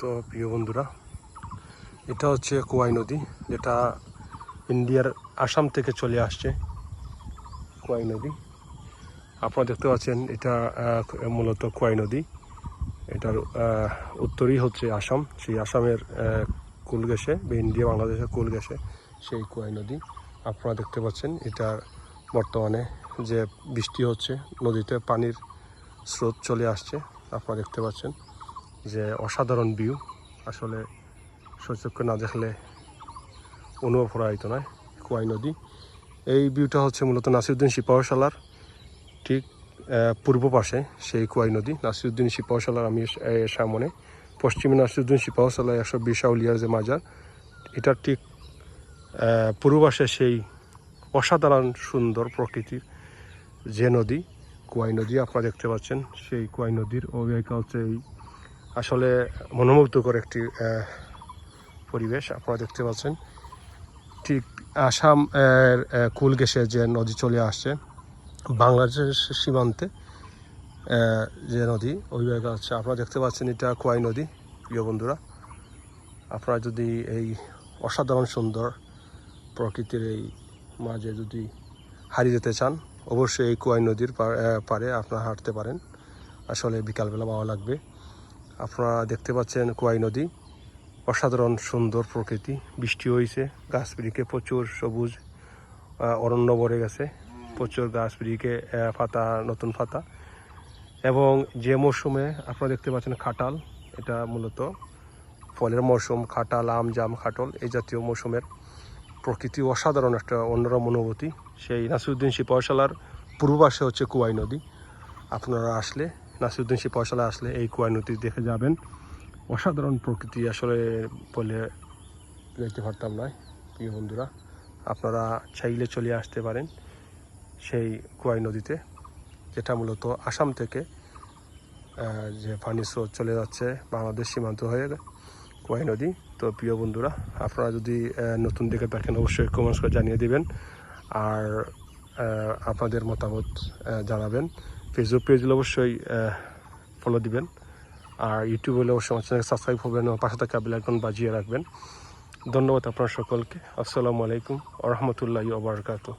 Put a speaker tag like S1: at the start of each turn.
S1: তো প্রিয় বন্ধুরা, এটা হচ্ছে কোয়াই নদী, যেটা ইন্ডিয়ার আসাম থেকে চলে আসছে কোয়াই নদী। আপনারা দেখতে পাচ্ছেন, এটা মূলত কোয়াই নদী। এটার উত্তরই হচ্ছে আসাম। সেই আসামের কুল গেছে বা ইন্ডিয়া, বাংলাদেশের কুল গেছে সেই কোয়াই নদী। আপনারা দেখতে পাচ্ছেন, এটা বর্তমানে যে বৃষ্টি হচ্ছে, নদীতে পানির স্রোত চলে আসছে। আপনারা দেখতে পাচ্ছেন। যে অসাধারণ ভিউ আসলে সচক্ষে না দেখলে অনুভব করা হইতো নয়, কোয়াই নদী। এই ভিউটা হচ্ছে মূলত নাসিরুদ্দিন সিপাহশালার ঠিক পূর্ব পাশে সেই কোয়াই নদী। নাসিরুদ্দিন সিপাহশালার আমি সামনে। পশ্চিমে নাসিরুদ্দিন সিপাহশালা একশো বিশ আউলিয়ার যে মাজার, এটার ঠিক পূর্ব পাশে সেই অসাধারণ সুন্দর প্রকৃতির যে নদী, কোয়াই নদী, আপনারা দেখতে পাচ্ছেন সেই কুয়াই নদীর অভিজ্ঞতা হচ্ছে এই আসলে মনোমুগ্ধকর একটি পরিবেশ আপনারা দেখতে পাচ্ছেন। ঠিক আসাম কুল গেসে যে নদী চলে আসছে বাংলাদেশের সীমান্তে যে নদী ওই জায়গা হচ্ছে আপনারা দেখতে পাচ্ছেন এটা কোয়াই নদী প্রিয় বন্ধুরা। আপনারা যদি এই অসাধারণ সুন্দর প্রকৃতির এই মাঝে যদি হারিয়ে যেতে চান অবশ্যই এই কোয়াই নদীর পা- আহ, আপনারা হাঁটতে পারেন। আসলে বিকালবেলা ভালো লাগবে। আপনারা দেখতে পাচ্ছেন কোয়াই নদী। অসাধারণ সুন্দর প্রকৃতি। বৃষ্টি হয়েছে গাছপিড়িকে প্রচুর সবুজ অরণ্য ভরে গেছে। প্রচুর গাছপিড়িকে আহ, পাতা নতুন পাতা। এবং যে মৌসুমে আপনারা দেখতে পাচ্ছেন খাটাল এটা মূলত ফলের মৌসুম খাটাল আম জাম খাটল এই জাতীয় মৌসুমের প্রকৃতি। অসাধারণ একটা অন্যরম অনুভূতি। সেই নাসিরুদ্দিন সিপাহশালার পূর্ব পাশে হচ্ছে কুয়াই নদী। আপনারা আসলে নাসিরুদ্দিন সিপাহশালা আসলে এই কুয়াই নদী দেখে যাবেন। অসাধারণ প্রকৃতি, আসলে বলে দেখতে পারতাম নয় প্রিয় বন্ধুরা। আপনারা চাইলে চলে আসতে পারেন সেই কুয়াই নদীতে, যেটা মূলত আসাম থেকে যে পানি স্রোত চলে যাচ্ছে বাংলাদেশ সীমান্ত হয়ে কুয়াই নদী। তো প্রিয় বন্ধুরা, আপনারা যদি নতুন দিকে দেখেন অবশ্যই কমেন্টস করে জানিয়ে দিবেন। আর আপনাদের মতামত জানাবেন। ফেসবুক পেজগুলো অবশ্যই ফলো দিবেন। আর ইউটিউব হলে অবশ্যই আমার চ্যানেল সাবস্ক্রাইব হবেন এবং পাশে থাকা বেলাইকন বাজিয়ে রাখবেন। ধন্যবাদ আপনার সকলকে। আসসালামু আলাইকুম আ রহমতুল্লাহি ওবরাকাতু